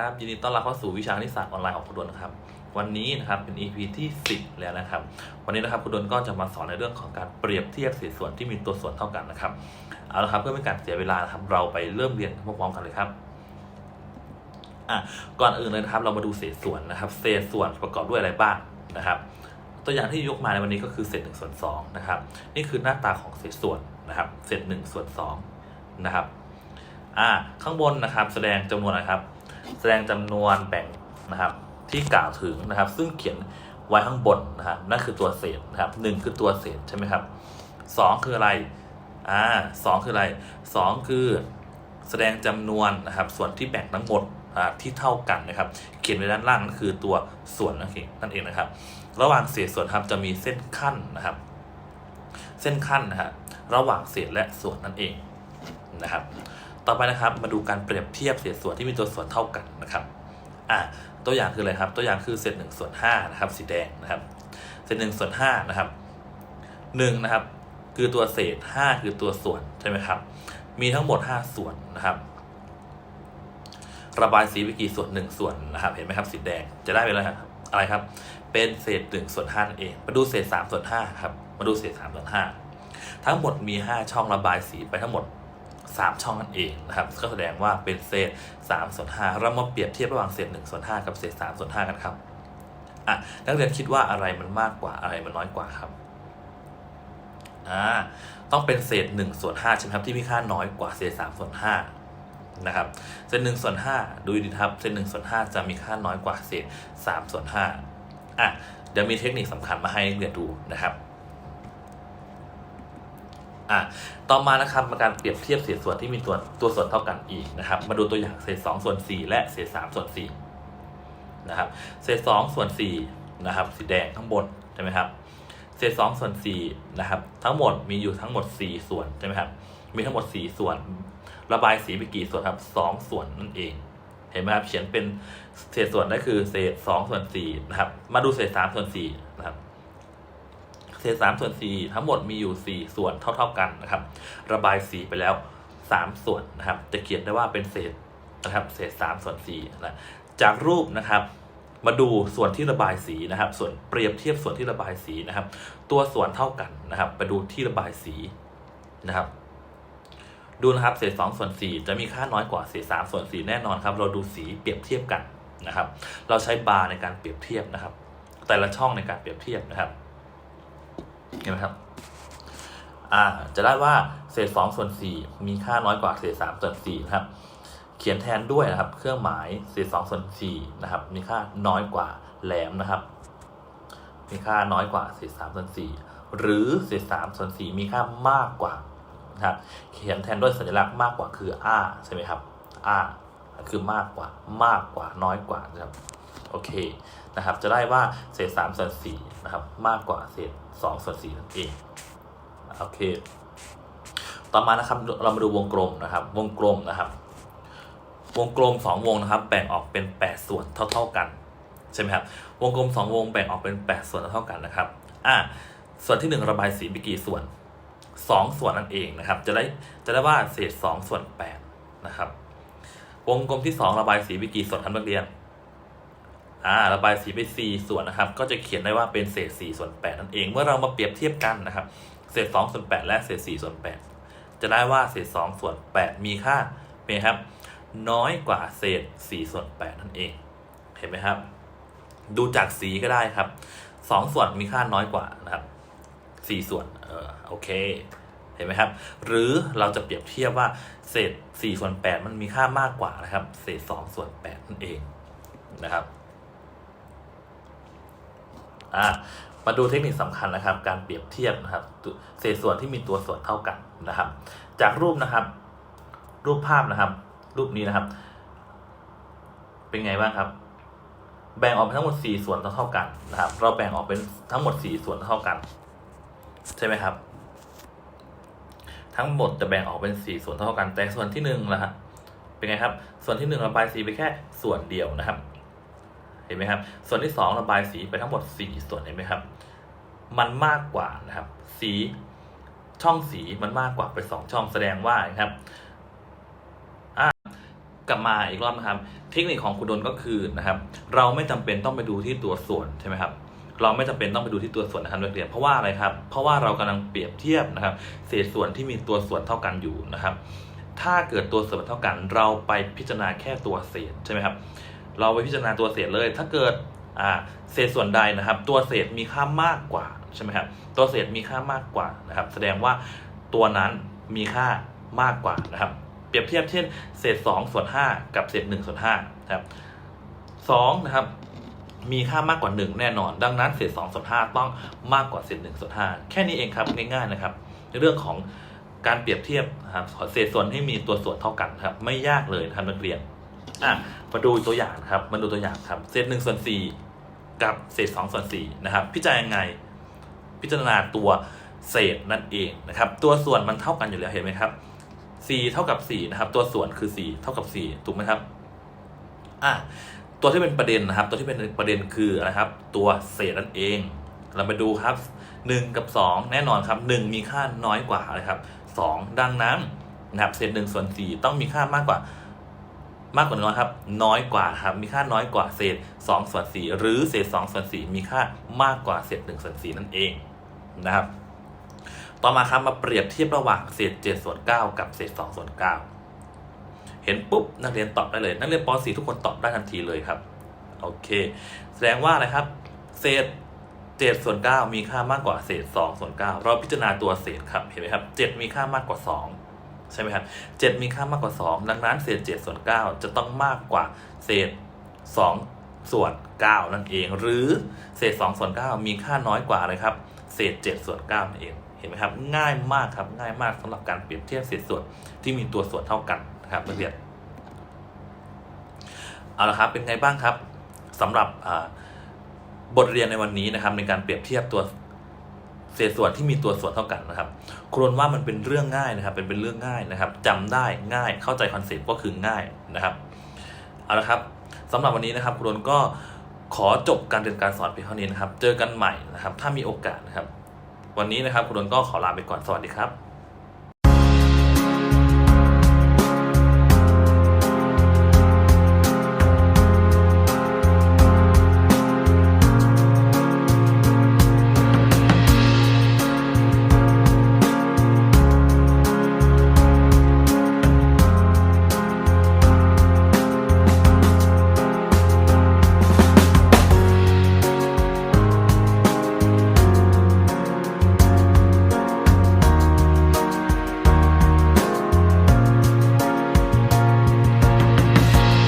ครับยินดีต้อนรับเข้าสู่วิชาคณิตศาสตร์ออนไลน์ของคุณดนนะครับ วันนี้นะครับเป็น EP ที่ 10 แล้วนะครับ วันนี้นะครับคุณดนก็จะมาสอนในเรื่องของการเปรียบเทียบเศษส่วนที่มีตัวส่วนเท่ากันนะครับเอาละครับเพื่อไม่ให้การเสียเวลานะครับเราไปเริ่มเรียนพร้อมๆกันเลยครับอะก่อนอื่นเลยนะครับเรามาดูเศษส่วนนะครับ เศษส่วนประกอบด้วยอะไรบ้างนะครับ ตัวอย่างที่ยกมาในวันนี้ก็คือเศษ1ส่วน2นะครับนี่คือหน้าตาของเศษส่วนนะครับ เศษ1ส่วน2นะครับอ่าข้างบนนะครับแสดงจำนวนอะครับ แสดงจำนวนแบ่งนะครับที่กล่าวถึงนะครับ ซึ่งเขียนไว้ข้างบนนะครับนั่นคือตัวเศษนะครับหนึ่งคือตัวเศษใช่ไหมครับสองคืออะไรอ่าสองคืออะไรสองคือแสดงจำนวนนะครับ ส่วนที่แบ่งทั้งหมดอ่าที่เท่ากันนะครับ เขียนไว้ด้านล่างนั่นคือตัวส่วนนั่นเองนั่นเองนะครับ ระหว่างเศษส่วนครับจะมีเส้นขั้นนะครับ เส้นขั้นนะครับระหว่างเศษและส่วนนั่นเองนะครับ ต่อไปนะครับมาดูการเปรียบเทียบเศษส่วนที่มีตัวส่วนเท่ากันนะครับอ่าตัวอย่างคืออะไรครับ ตัวอย่างคือเศษหนึ่งส่วนห้านะครับสีแดงนะครับ เศษหนึ่งส่วนห้านะครับหนึ่งนะครับ คือตัวเศษห้าคือตัวส่วนใช่ไหมครับ มีทั้งหมดห้าส่วนนะครับ ระบายสีไปกี่ส่วนหนึ่งส่วนนะครับ เห็นไหมครับสีแดงจะได้เป็นอะไรครับอะไรครับ เป็นเศษหนึ่งส่วนห้านั่นเอง มาดูเศษสามส่วนห้าครับ มาดูเศษสามส่วนห้าทั้งหมดมีห้าช่องระบายสีไปทั้งหมด 3 ช่องนั่นเองนะครับ ก็แสดงว่าเป็นเศษ3ส่วน5เรามาเปรียบเทียบระหว่างเศษ1ส่วน5กับเศษ3ส่วน5กันครับอะนักเรียนคิดว่าอะไรมันมากกว่าอะไรมันน้อยกว่าครับอ่าต้องเป็นเศษ1ส่วน5ใช่ไหมครับที่มีค่าน้อยกว่าเศษ3ส่วน5นะครับเศษ1ส่วน5ดูดีครับเศษ1ส่วน5จะมีค่าน้อยกว่าเศษ3ส่วน5อะเดี๋ยวมีเทคนิคสำคัญมาให้นักเรียนดูนะครับ อะต่อมานะครับมาการเปรียบเทียบเศษส่วนที่มีตัวตัวส่วนเท่ากันอีกนะครับ มาดูตัวอย่างเศษ2ส่วน4และเศษ3ส่วน4นะครับ เศษ2ส่วน4นะครับ สีแดงข้างบนใช่ไหมครับ เศษ2ส่วน4นะครับ ทั้งหมดมีอยู่ทั้งหมด4ส่วนใช่ไหมครับ มีทั้งหมด4ส่วน ระบายสีไปกี่ส่วนครับ2ส่วนนั่นเองเห็นไหมครับเขียนเป็นเศษส่วนได้คือเศษ2ส่วน4นะครับ มาดูเศษ3ส่วน4นะครับ ศษสามส่วนสี่ทั้งหมดมีอยู่สี่ส่วนเท่า ๆกันนะครับ ระบายสีไปแล้วสามส่วนนะครับ จะเขียนได้ว่าเป็นเศษนะครับเศษสามส่วนสี่นะจากรูปนะครับมาดูส่วนที่ระบายสีนะครับ ส่วนเปรียบเทียบส่วนที่ระบายสีนะครับ ตัวส่วนเท่ากันนะครับ ไปดูที่ระบายสีนะครับ ดูนะครับเศษสองส่วนสี่จะมีค่าน้อยกว่าเศษสามส่วนสี่แน่นอนครับ เราดูสีเปรียบเทียบกันนะครับ เราใช้บาร์ในการเปรียบเทียบนะครับ แต่ละช่องในการเปรียบเทียบนะครับ เห็นไหมครับอ่าจะได้ว่าเศษ 2 ส่วน 4 มีค่าน้อยกว่าเศษ 3 ส่วน4นะครับ เขียนแทนด้วยนะครับ เครื่องหมายเศษ 2 ส่วน4นะครับ มีค่าน้อยกว่าแหลมนะครับ มีค่าน้อยกว่าเศษ 3 ส่วน 4 หรือเศษ 3 ส่วน 4 มีค่ามากกว่านะครับ เขียนแทนด้วยสัญลักษณ์มากกว่าคือ r ใช่ไหมครับ r คือมากกว่ามากกว่าน้อยกว่านะครับ โอเคนะครับจะได้ว่าเศษ3ส่วน4นะครับมากกว่าเศษ2ส่วน4นั่นเองโอเค ต่อมานะครับเรามาดูวงกลมนะครับ วงกลมนะครับ วงกลม 2 วงนะครับ แบ่งออกเป็น 8 ส่วนเท่า ๆกันใช่ไหมครับวงกลม 2 วงแบ่งออกเป็น 8 ส่วนเท่ากันนะครับอ่าส่วนที่ 1 ระบายสีไปกี่ส่วน 2 ส่วนนั่นเองนะครับ จะได้จะได้ว่าเศษ 2 ส่วน8นะครับวงกลมที่ 2 ระบายสีไปกี่ส่วนครับนักเรียน อ่าระบายสีไป 4 ส่วนนะครับ ก็จะเขียนได้ว่าเป็นเศษ 4 ส่วน 8 นั่นเอง เมื่อเรามาเปรียบเทียบกันนะครับ เศษ 2 ส่วน 8 และเศษ 4 ส่วน 8 จะได้ว่าเศษ 2 ส่วน 8 มีค่าเป็นไงครับ น้อยกว่าเศษ 4 ส่วน 8 นั่นเอง เห็นไหมครับ ดูจากสีก็ได้ครับ 2 ส่วนมีค่าน้อยกว่านะครับ 4 ส่วน เออโอเค เห็นไหมครับ หรือเราจะเปรียบเทียบว่าเศษ 4 ส่วน 8 มันมีค่ามากกว่านะครับ เศษ 2 ส่วน 8 นั่นเองนะครับ อ่ามาดูเทคนิคสำคัญนะครับ การเปรียบเทียบนะครับเศษส่วนที่มีตัวส่วนเท่ากันนะครับ จากรูปนะครับ รูปภาพนะครับ รูปนี้นะครับ เป็นไงบ้างครับ แบ่งออกเป็นทั้งหมดสี่ส่วนเท่ากันนะครับ เราแบ่งออกเป็นทั้งหมดสี่ส่วนเท่ากัน ใช่ไหมครับ ทั้งหมดจะแบ่งออกเป็นสี่ส่วนเท่ากัน แต่ส่วนที่หนึ่งนะครับเป็นไงครับ ส่วนที่หนึ่งระบายสีไปแค่ส่วนเดียวนะครับ เห็นไหมครับ ส่วนที่ 2 ระบายสีไปทั้งหมด 4 ส่วนเห็นไหมครับ มันมากกว่านะครับ สีช่องสีมันมากกว่าไป 2 ช่องแสดงว่านะครับกลับมาอีกรอบนะครับ เทคนิคของคุณดนก็คือนะครับ เราไม่จำเป็นต้องไปดูที่ตัวส่วนใช่ไหมครับ เราไม่จำเป็นต้องไปดูที่ตัวส่วนนะครับนักเรียนเพราะว่าอะไรครับ เพราะว่าเรากำลังเปรียบเทียบนะครับ เศษส่วนที่มีตัวส่วนเท่ากันอยู่นะครับ ถ้าเกิดตัวส่วนเท่ากัน เราไปพิจารณาแค่ตัวเศษใช่ไหมครับ เราไปพิจารณาตัวเศษเลย ถ้าเกิดอ่าเศษส่วนใดนะครับ ตัวเศษมีค่ามากกว่าใช่ไหมครับ ตัวเศษมีค่ามากกว่านะครับ แสดงว่าตัวนั้นมีค่ามากกว่านะครับ เปรียบเทียบเช่น เศษ2ส่วน5กับเศษ1ส่วน5นะครับ2นะครับมีค่ามากกว่า 1 แน่นอน ดังนั้นเศษ2ส่วน5ต้องมากกว่าเศษ1ส่วน5แค่นี้เองครับง่ายๆนะครับ ในเรื่องของการเปรียบเทียบนะครับเศษส่วนที่มีตัวส่วนเท่ากันครับไม่ยากเลยนะครับนักเรียน อะมาดูตัวอย่างครับมาดูตัวอย่างครับเศษ1ส่วน4กับเศษ2ส่วน4นะครับพิจารณายังไง พิจารณาตัวเศษนั่นเองนะครับ ตัวส่วนมันเท่ากันอยู่แล้วเห็นไหมครับ4เท่ากับ4นะครับ ตัวส่วนคือ4เท่ากับ4ถูกไหมครับอะตัวที่เป็นประเด็นนะครับ ตัวที่เป็นประเด็นคืออะไรครับ ตัวเศษนั่นเอง เรามาดูครับ1กับ2แน่นอนครับ1มีค่าน้อยกว่านะครับ2ดังนั้นนะครับเศษ1ส่วน4ต้องมีค่ามากกว่า มากกว่าน้อยครับ น้อยกว่าครับมีค่าน้อยกว่าเศษ2ส่วน4หรือเศษ2ส่วน4มีค่ามากกว่าเศษ1ส่วน4นั่นเองนะครับ ต่อมาครับมาเปรียบเทียบระหว่างเศษ7ส่วน9กับเศษ2ส่วน9เห็นปุ๊บนักเรียนตอบได้เลย นักเรียนป .4 ทุกคนตอบได้ทันทีเลยครับโอเค แสดงว่าอะไรครับเศษ7ส่วน9มีค่ามากกว่าเศษ2ส่วน9เราพิจารณาตัวเศษครับเห็นไหมครับ7มีค่ามากกว่า 2 ใช่ไหมครับ7มีค่ามากกว่า 2 ดังนั้นเศษ 7 ส่วน 9 จะต้องมากกว่าเศษ 2 ส่วน 9 นั่นเอง หรือเศษ 2 ส่วน 9 มีค่าน้อยกว่าเลยครับเศษ 7 ส่วน 9 นั่นเอง เห็นไหมครับ ง่ายมากครับ ง่ายมากสำหรับการเปรียบเทียบเศษส่วนที่มีตัวส่วนเท่ากันนะครับนักเรียนเอาละครับ เป็นไงบ้างครับสำหรับบทเรียนในวันนี้นะครับในการเปรียบเทียบตัว เศษส่วนที่มีตัวส่วนเท่ากันนะครับครวนว่ามันเป็นเรื่องง่ายนะครับ เป็นเป็นเรื่องง่ายนะครับจำได้ง่ายเข้าใจคอนเซ็ปต์ก็คือง่ายนะครับเอาละครับสำหรับวันนี้นะครับครวนก็ขอจบการเรียนการสอนเพียงเท่านี้นะครับ เจอกันใหม่นะครับ ถ้ามีโอกาสนะครับ วันนี้นะครับครวนก็ขอลาไปก่อนสวัสดีครับ